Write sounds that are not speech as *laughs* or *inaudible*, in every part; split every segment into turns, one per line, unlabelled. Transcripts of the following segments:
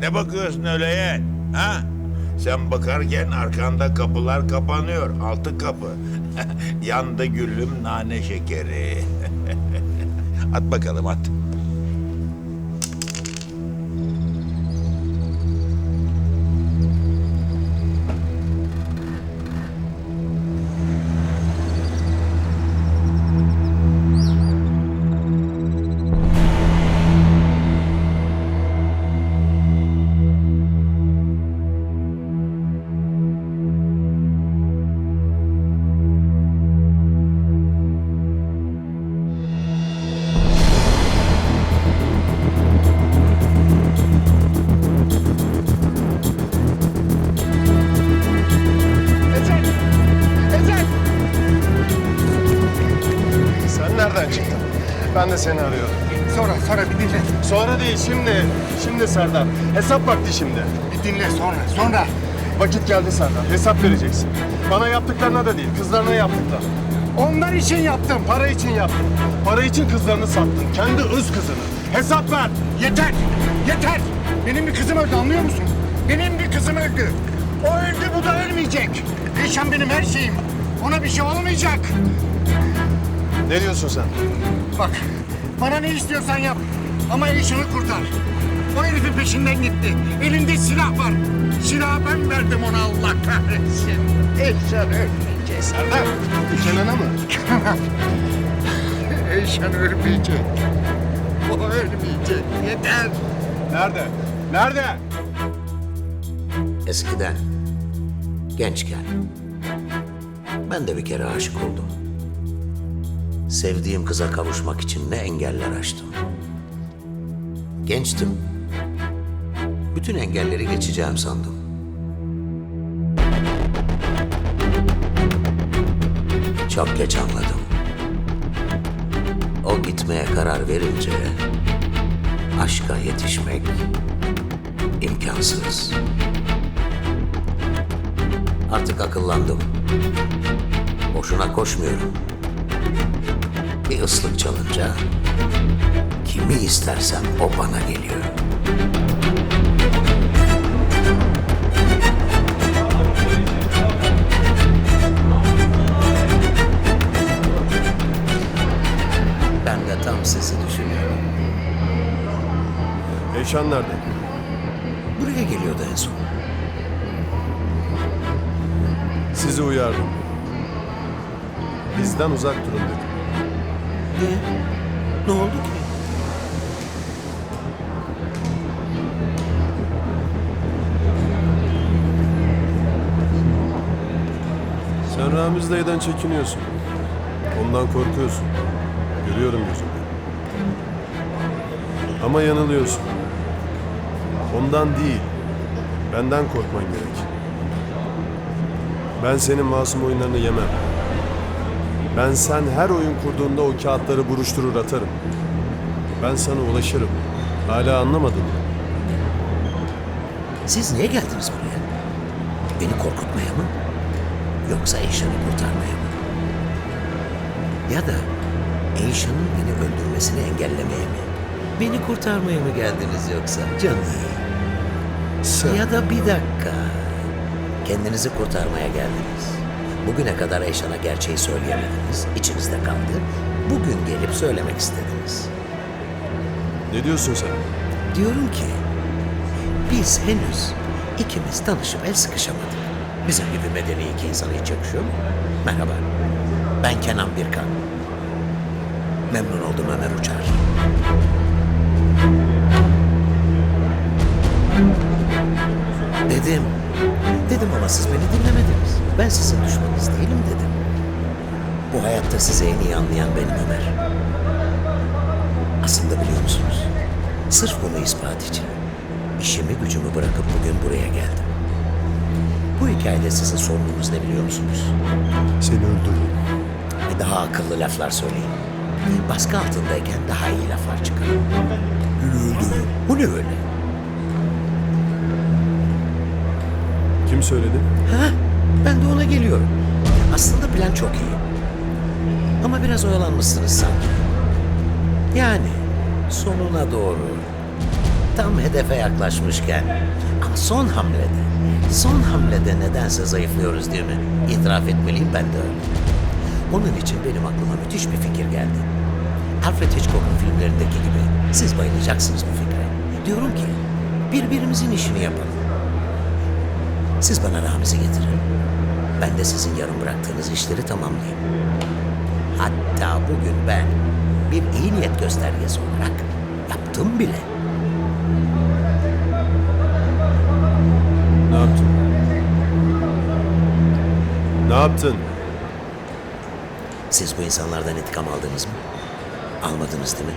ne bakıyorsun öyle ye? Ha? Sen bakarken arkanda kapılar kapanıyor. Altı kapı. *laughs* Yandı gülüm nane şekeri. *laughs* at bakalım at.
De seni arıyordum.
Sonra, sonra bir dinle.
Sonra değil şimdi. Şimdi Serdar. Hesap vakti şimdi.
Bir dinle sonra, sonra.
Vakit geldi Serdar. Hesap vereceksin. Bana yaptıklarına da değil, kızlarına yaptıklar.
Onlar için yaptım.
Para için yaptın. Para için kızlarını sattın. Kendi öz kızını. Hesap ver.
Yeter, yeter. Benim bir kızım öldü anlıyor musun? Benim bir kızım öldü. O öldü, bu da ölmeyecek. Eşem benim her şeyim. Ona bir şey olmayacak.
Ne diyorsun sen?
Bak, bana ne istiyorsan yap. Ama Eşan'ı kurtar. O herifin peşinden gitti. Elinde silah var. Silahı ben verdim ona Allah kahretsin. *laughs* Eşan ölmeyecek.
Serdar. Kenan'a mı?
Eşan ölmeyecek. O ölmeyecek. Yeter.
Nerede? Nerede?
Eskiden, gençken ben de bir kere aşık oldum. Sevdiğim kıza kavuşmak için ne engeller aştım. Gençtim. Bütün engelleri geçeceğim sandım. Çok geç anladım. O gitmeye karar verince aşka yetişmek imkansız. Artık akıllandım. Boşuna koşmuyorum. Bir ıslık çalınca kimi istersem o bana geliyor. Ben de tam sizi düşünüyorum.
Eyşan nerede?
Buraya geliyordu en son.
Sizi uyardım. Bizden uzak durun dedim.
Niye? Ne oldu ki?
Sen Ramiz dayıdan çekiniyorsun. Ondan korkuyorsun. Görüyorum gözümde. Ama yanılıyorsun. Ondan değil, benden korkman gerek. Ben senin masum oyunlarını yemem. Ben sen her oyun kurduğunda o kağıtları buruşturur atarım. Ben sana ulaşırım. Hala anlamadın mı?
Siz niye geldiniz buraya? Beni korkutmaya mı? Yoksa Eyşan'ı kurtarmaya mı? Ya da Eyşan'ın beni öldürmesini engellemeye mi? Beni kurtarmaya mı geldiniz yoksa canım?
Sen...
Ya da bir dakika. Kendinizi kurtarmaya geldiniz. Bugüne kadar Eyşan'a gerçeği söyleyemediniz. içinizde kaldı. Bugün gelip söylemek istediniz.
Ne diyorsun sen?
Diyorum ki biz henüz ikimiz tanışıp el sıkışamadık. Bizim gibi medeni iki insana hiç yakışıyor mu? Merhaba. Ben Kenan Birkan. Memnun oldum Ömer Uçar. Dedim. Dedim ama siz beni dinlemediniz. Ben sizin düşmanınız değilim dedim. Bu hayatta sizi en iyi anlayan benim Ömer. Aslında biliyor musunuz? Sırf bunu ispat için işimi gücümü bırakıp bugün buraya geldim. Bu hikayede sizin sorununuz ne biliyor musunuz?
Seni öldürürüm.
Ve daha akıllı laflar söyleyin. Baskı altındayken daha iyi laflar çıkarın. Beni öldürün. Bu ne öyle?
Kim söyledi?
Ha? Ben de ona geliyorum. Aslında plan çok iyi. Ama biraz oyalanmışsınız sanki. Yani sonuna doğru Tam hedefe yaklaşmışken. Ama son hamlede, son hamlede nedense zayıflıyoruz değil mi? İtiraf etmeliyim ben de öyle. Onun için benim aklıma müthiş bir fikir geldi. Alfred Hitchcock'un filmlerindeki gibi siz bayılacaksınız bu fikre. Diyorum ki birbirimizin işini yapalım. Siz bana Ramiz'i getirin. Ben de sizin yarım bıraktığınız işleri tamamlayayım. Hatta bugün ben bir iyi niyet göstergesi olarak yaptım bile.
Ne yaptın? Ne yaptın?
Siz bu insanlardan intikam aldınız mı? Almadınız değil mi?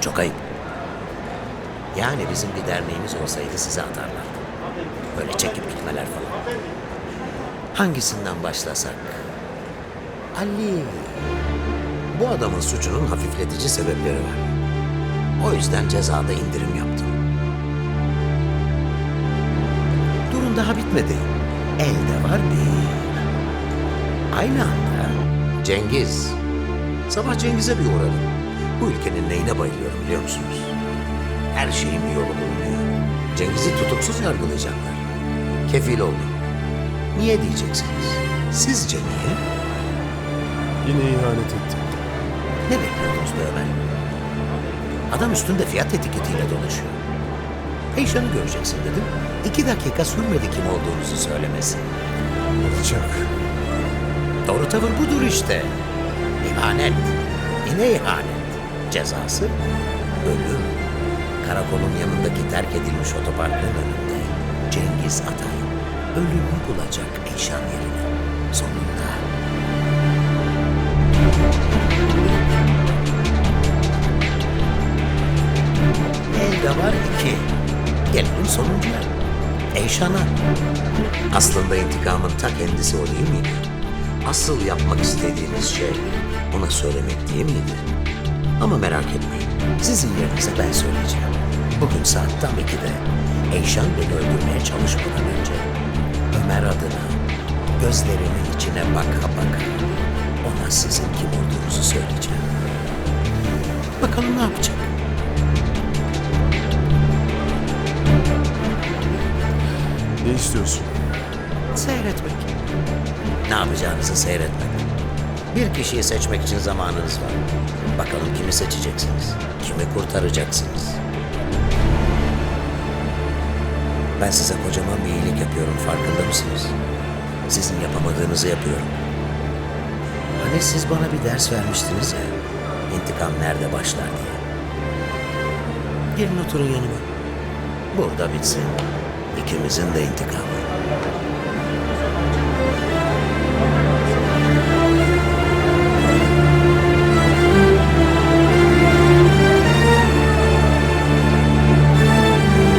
Çok ayıp. Yani bizim bir derneğimiz olsaydı size atarlardı. Böyle çekip gitmeler falan. Hangisinden başlasak? Ali. Bu adamın suçunun hafifletici sebepleri var. O yüzden cezada indirim yaptım. Durun daha bitmedi. Elde var bir. Aynı anda Cengiz. Sabah Cengiz'e bir uğradım. Bu ülkenin neyine bayılıyorum biliyor musunuz? Her şeyin bir yolu bulunuyor. Cengiz'i tutuksuz yargılayacaklar. Kefil oldu. Niye diyeceksiniz? Sizce niye?
Yine ihanet ettin.
Ne bekliyordunuz be Ömer? Adam üstünde fiyat etiketiyle dolaşıyor. Eyşan'ı göreceksin dedim. İki dakika sürmedi kim olduğunuzu söylemesi.
Alçak.
Doğru tavır budur işte. İhanet. Yine ihanet. Cezası ölüm. Karakolun yanındaki terk edilmiş otoparkın önünde Cengiz Atay ölümü bulacak Eyşan yerine. Sonunda. Elde var iki. Gelelim sonuncuya. Eyşan'a. Aslında intikamın ta kendisi o değil miydi? Asıl yapmak istediğiniz şey ona söylemek değil miydi? Ama merak etmeyin. Sizin yerinize ben söyleyeceğim. Bugün saat tam 2'de Eyşan beni öldürmeye çalışmadan önce Ömer adına gözlerimin içine baka baka ona sizin kim olduğunuzu söyleyeceğim. Bakalım ne yapacak?
Ne istiyorsun?
Seyretmek. Ne yapacağınızı seyretmek. Bir kişiyi seçmek için zamanınız var. Bakalım kimi seçeceksiniz? Kimi kurtaracaksınız? Ben size kocaman bir iyilik yapıyorum farkında mısınız? Sizin yapamadığınızı yapıyorum. Hani siz bana bir ders vermiştiniz ya. İntikam nerede başlar diye. Gelin oturun yanıma. Burada bitsin. İkimizin de intikamı.